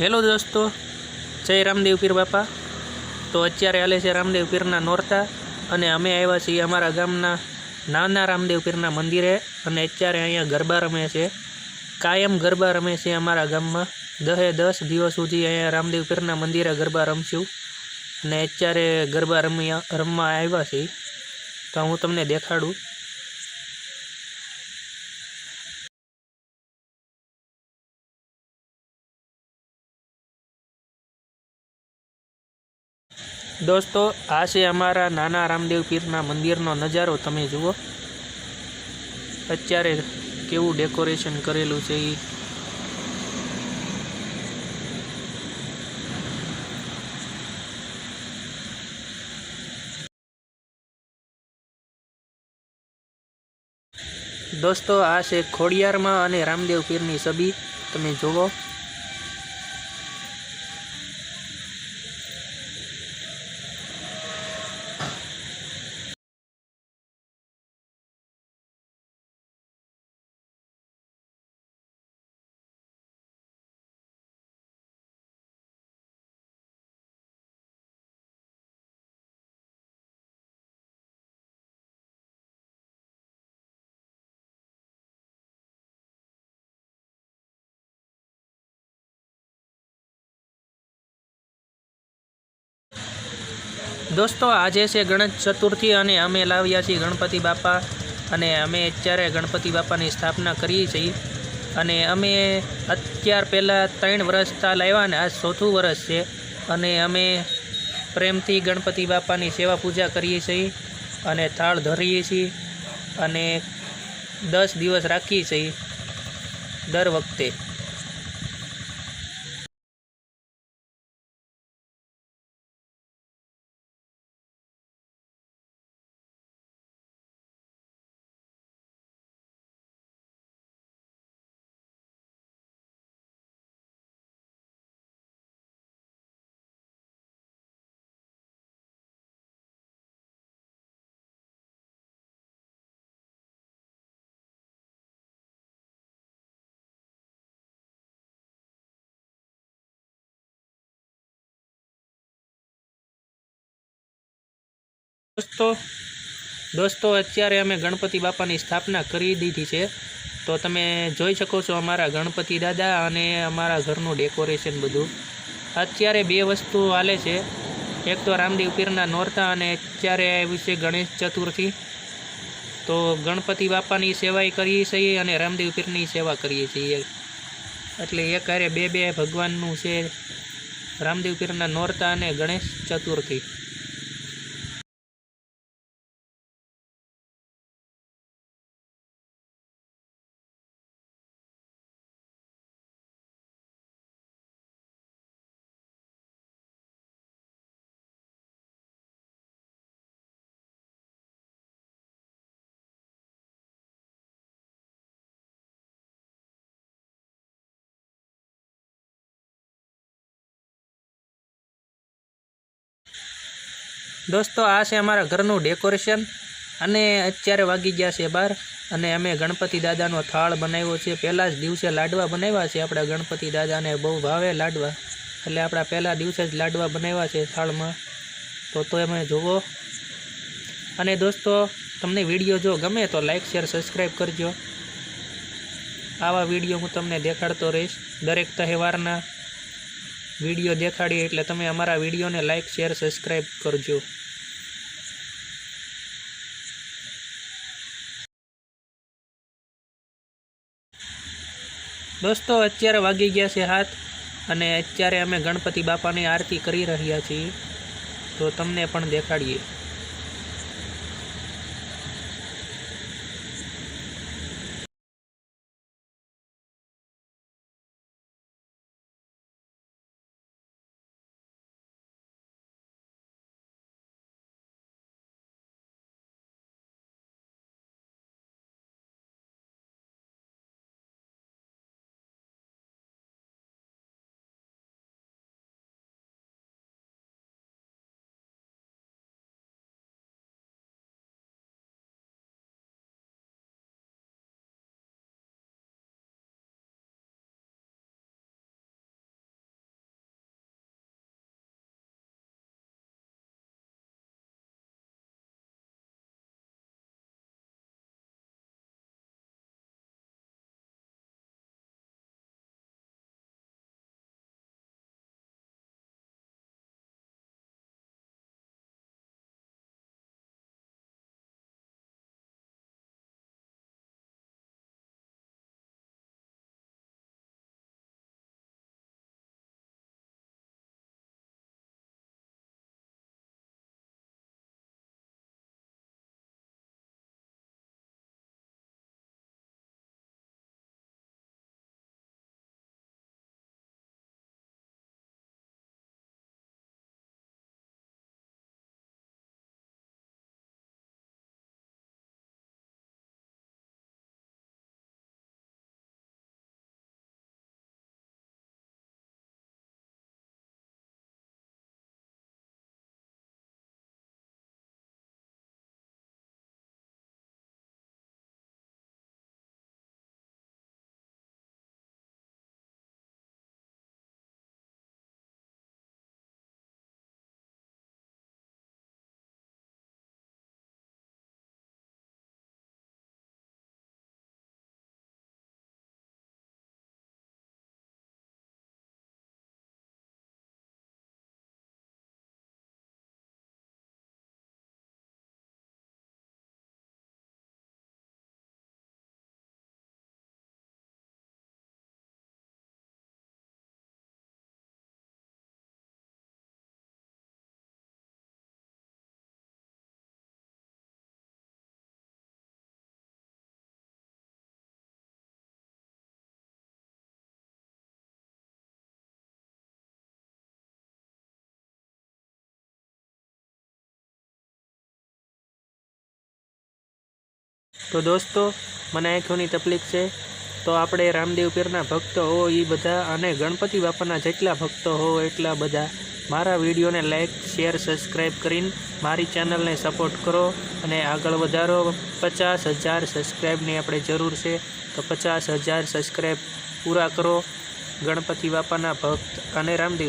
Hello દોસ્તો, જય રામદેવ પીર બાપા. તો અત્યારે હાલે છે રામદેવ પીરના નોરતા અને અમે આવ્યા છીએ અમારા ગામના નાના રામદેવ પીરના મંદિરે અને અત્યારે અહીંયા ગરબા રમે છે. કાયમ ગરબા રમે છે અમારા ગામમાં. દહે દસ દિવસ સુધી અહીંયા રામદેવ પીરના મંદિરે ગરબા રમશું અને અત્યારે ગરબા રમ્યા રમવા આવ્યા છીએ. તો હું તમને દેખાડું. દોસ્તો, આ છે અમારા નાના રામદેવ પીરના મંદિરનો નજારો, તમે જુઓ. અત્યારે કેવું ડેકોરેશન કરેલું છે એ દોસ્તો, આ છે ખોડિયારમાં અને રામદેવ પીરની છબી, તમે જુઓ. દોસ્તો, આજે છે ગણેશ ચતુર્થી અને અમે લાવ્યા છીએ ગણપતિ બાપા અને અમે અત્યારે ગણપતિ બાપાની સ્થાપના કરીએ છીએ અને અમે અત્યાર પહેલાં ત્રણ વર્ષ તા લાવ્યા ને આજ ચોથું વર્ષ છે. અને અમે પ્રેમથી ગણપતિ બાપાની સેવા પૂજા કરીએ છીએ અને થાળ ધરીએ છીએ અને દસ દિવસ રાખીએ છીએ દર વખતે. દોસ્તો દોસ્તો, અત્યારે અમે ગણપતિ બાપાની સ્થાપના કરી દીધી છે. તો તમે જોઈ શકો છો અમારા ગણપતિ દાદા અને અમારા ઘરનું ડેકોરેશન બધું. અત્યારે બે વસ્તુ હાલે છે. એક તો રામદેવ પીરના નોરતા અને અત્યારે આવ્યું છે ગણેશ ચતુર્થી. તો ગણપતિ બાપાની સેવાય કરીએ છીએ અને રામદેવ પીરની સેવા કરીએ છીએ. એટલે એક હારે બે બે ભગવાનનું છે. રામદેવ પીરના નોરતા અને ગણેશ ચતુર્થી. દોસ્તો, આ છે અમારા ઘરનું ડેકોરેશન. અને અત્યારે વાગી ગયા છે બાર અને અમે ગણપતિ દાદાનો થાળ બનાવ્યો છે. પહેલાં જ દિવસે લાડવા બનાવ્યા છે આપણા ગણપતિ દાદાને, બહુ ભાવે લાડવા. એટલે આપણા પહેલા દિવસે જ લાડવા બનાવ્યા છે થાળમાં. તો તો અમે જુઓ અને દોસ્તો, તમને વીડિયો જો ગમે તો લાઇક શેર, સબસ્ક્રાઈબ કરજો. આવા વીડિયો હું તમને દેખાડતો રહીશ દરેક તહેવારના. વીડિયો દેખાડીએ એટલે તમે અમારા વિડીયોને લાઇક શેર, સબસ્ક્રાઈબ કરજો. દોસ્તો, અત્યારે વાગી ગયા છે હાથ અને અત્યારે અમે ગણપતિ બાપાની આરતી કરી રહ્યા છીએ. તો તમને પણ દેખાડીએ. તો દોસ્તો, મને આંખોની તકલીફ છે. તો આપણે રામદેવ પીરના ભક્તો હો એ બધા અને ગણપતિ બાપાના જેટલા ભક્તો હો, એટલા બધા. મારા વિડીયોને લાઈક, શેર સબસ્ક્રાઈબ કરીને મારી ચેનલને સપોર્ટ કરો અને આગળ વધારો. પચાસ હજાર સબસ્ક્રાઈબની આપણે જરૂર છે. તો પચાસ હજાર સબસ્ક્રાઈબ પૂરા કરો. ગણપતિ બાપાના ભક્ત અને રામદેવ